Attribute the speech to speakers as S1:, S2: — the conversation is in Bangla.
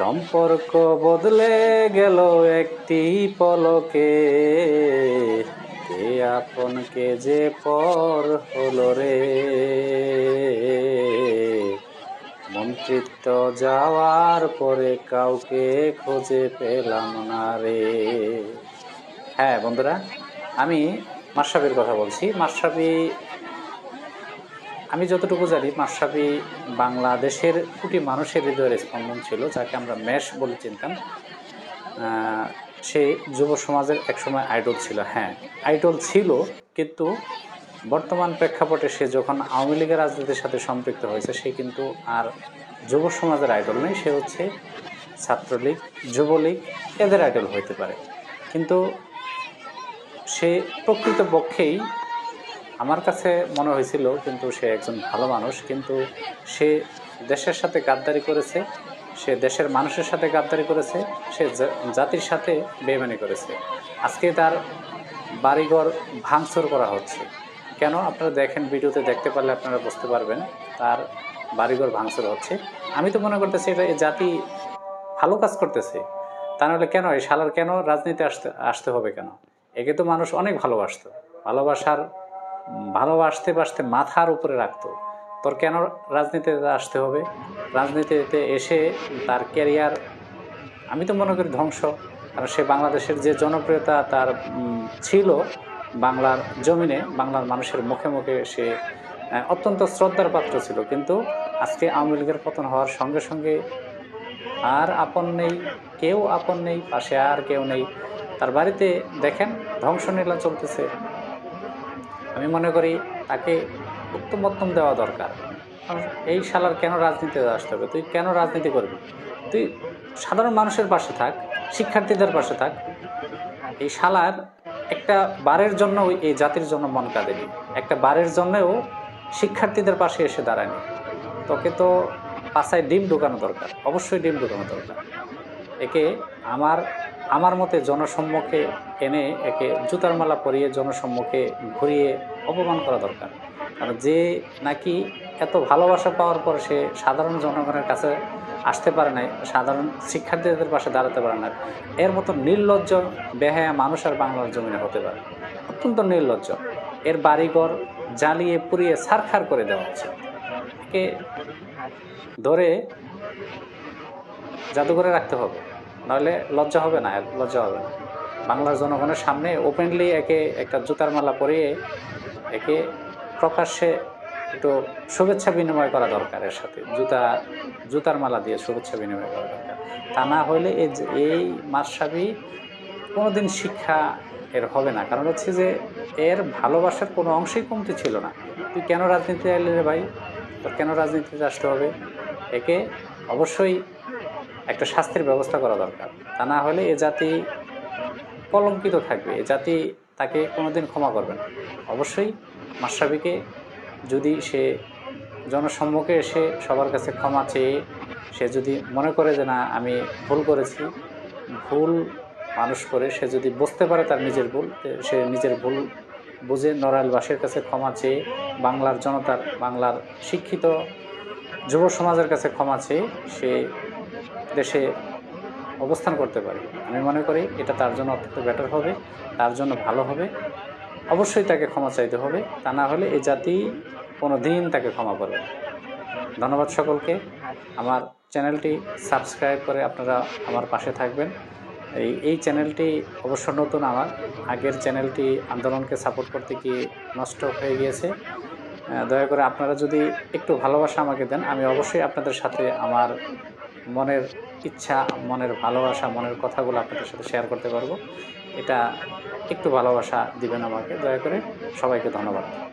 S1: সম্পর্ক বদলে গেল একটি পলকে। কে আপন, কে যে পর হলো রে। মন্ত্রিত্ব যাওয়ার পরে কাউকে খুঁজে পেলাম না রে। হ্যাঁ বন্ধুরা, আমি মাসাবির কথা বলছি। মাসাবি আমি যতটুকু জানি মাসাবি বাংলাদেশের কোটি মানুষের হৃদয়ের স্পন্দন ছিল, যাকে আমরা মেষ বলে চিনতাম। সে যুব সমাজের একসময় আইডল ছিল হ্যাঁ আইডল ছিল, কিন্তু বর্তমান প্রেক্ষাপটে সে যখন আওয়ামী লীগের রাজনীতির সাথে সম্পৃক্ত হয়েছে, সে কিন্তু আর যুব সমাজের আইডল নেই, সে হচ্ছে ছাত্রলীগ, যুবলীগ, এদের আইডল হইতে পারে। কিন্তু সে প্রকৃতপক্ষেই আমার কাছে মনে হয়েছিল কিন্তু সে একজন ভালো মানুষ, কিন্তু সে দেশের সাথে গাদ্দারি করেছে, সে দেশের মানুষের সাথে গাদ্দারি করেছে, সে জাতির সাথে বেমানি করেছে। আজকে তার বাড়িঘর ভাঙচুর করা হচ্ছে। কেন? আপনারা দেখেন, ভিডিওতে দেখতে পারলে আপনারা বুঝতে পারবেন, তার বাড়িঘর ভাঙচুর হচ্ছে। আমি তো মনে করতেছি এটা এই জাতি ভালো কাজ করতেছে। তা নাহলে কেন? এই শালার কেন রাজনীতি আসতে আসতে হবে কেন? একে তো মানুষ অনেক ভালোবাসতো। ভালোবাসার ভালোবাসতে বাসতে মাথার উপরে রাখতো। তোর কেন রাজনীতিতে আসতে হবে? রাজনীতিতে এসে তার ক্যারিয়ার, আমি তো মনে করি ধ্বংস। কারণ সে বাংলাদেশের যে জনপ্রিয়তা তার ছিল বাংলার জমিনে, বাংলার মানুষের মুখে মুখে সে অত্যন্ত শ্রদ্ধার পাত্র ছিল। কিন্তু আজকে আওয়ামী লীগের পতন হওয়ার সঙ্গে সঙ্গে আর আপন নেই, কেউ আপন নেই, পাশে আর কেউ নেই। তার বাড়িতে দেখেন, ধ্বংসলীলা চলতেছে। আমি মনে করি তাকে উত্তম উত্তম দেওয়া দরকার। এই শালার কেন রাজনীতিতে আসতে হবে? তুই কেন রাজনীতি করবি? তুই সাধারণ মানুষের পাশে থাক, শিক্ষার্থীদের পাশে থাক। এই শালার একটা বারের জন্য এই জাতির জন্য মন কাঁদেনি একটা বারের জন্যও শিক্ষার্থীদের পাশে এসে দাঁড়ায়নি তোকে তো পাশায় ডিম ঢোকানো দরকার, অবশ্যই ডিম ঢোকানো দরকার। একে আমার আমার মতে জনসম্মুখে এনে একে জুতার মালা পরিয়ে জনসম্মুখে ঘুরিয়ে অপমান করা দরকার। কারণ যে নাকি এত ভালোবাসা পাওয়ার পর সে সাধারণ জনগণের কাছে আসতে পারে না সাধারণ শিক্ষার্থীদের পাশে দাঁড়াতে পারে না। এর মতো নির্লজ্জ, বেহায়া মানুষ আর বাংলার জমিনে হতে পারে। অত্যন্ত নির্লজ্জ। এর বাড়িঘর জ্বালিয়ে পুড়িয়ে সারখার করে দেওয়া হচ্ছে। একে ধরে জাদুঘরে রাখতে হবে। নাহলে লজ্জা হবে না, লজ্জা হবে না। বাংলার জনগণের সামনে ওপেনলি একে একটা জুতার মালা পরিয়ে একে প্রকাশ্যে একটু শুভেচ্ছা বিনিময় করা দরকার এর সাথে। জুতা, জুতার মালা দিয়ে শুভেচ্ছা বিনিময় করা দরকার। তা না হলে এই এই মাসাবি কোনোদিন শিক্ষা এর হবে না। কারণ হচ্ছে যে, এর ভালোবাসার কোনো অংশেই কমতি ছিল না। তুই কেন রাজনীতি এলি রে ভাই? তোর কেন রাজনীতিতে আসতে হবে? একে অবশ্যই একটা শাস্তির ব্যবস্থা করা দরকার। তা না হলে এ জাতি কলঙ্কিত থাকবে। এ জাতি তাকে কোনোদিন ক্ষমা করবে না। অবশ্যই মাসাবিকে যদি সে জনসম্মুখে এসে সবার কাছে ক্ষমা চেয়ে সে যদি মনে করে যে না, আমি ভুল করেছি, ভুল মানুষ করে সে যদি বুঝতে পারে তার নিজের ভুল সে নিজের ভুল বুঝে নড়াইলবাসীর কাছে ক্ষমা চেয়ে বাংলার জনতার, বাংলার শিক্ষিত যুব সমাজের কাছে ক্ষমা চেয়ে সে দেশে অবস্থান করতে পারে। আমি মনে করি এটা তার জন্য অত্যন্ত বেটার হবে, তার জন্য ভালো হবে। অবশ্যই তাকে ক্ষমা চাইতে হবে, তা না হলে এই জাতি কোনো দিন তাকে ক্ষমা করবে ধন্যবাদ সকলকে। আমার চ্যানেলটি সাবস্ক্রাইব করে আপনারা আমার পাশে থাকবেন। এই এই চ্যানেলটি অবশ্য নতুন আমার। আগের চ্যানেলটি আন্দোলনকে সাপোর্ট করতে গিয়ে নষ্ট হয়ে গিয়েছে। দয়া করে আপনারা যদি একটু ভালোবাসা আমাকে দেন, আমি অবশ্যই আপনাদের সাথে আমার মনের ইচ্ছা, মনের ভালোবাসা, মনের কথাগুলো আপনাদের সাথে শেয়ার করতে পারব। এটা একটু ভালোবাসা দিবেন আমাকে, দয়া করে সবাইকে ধন্যবাদ।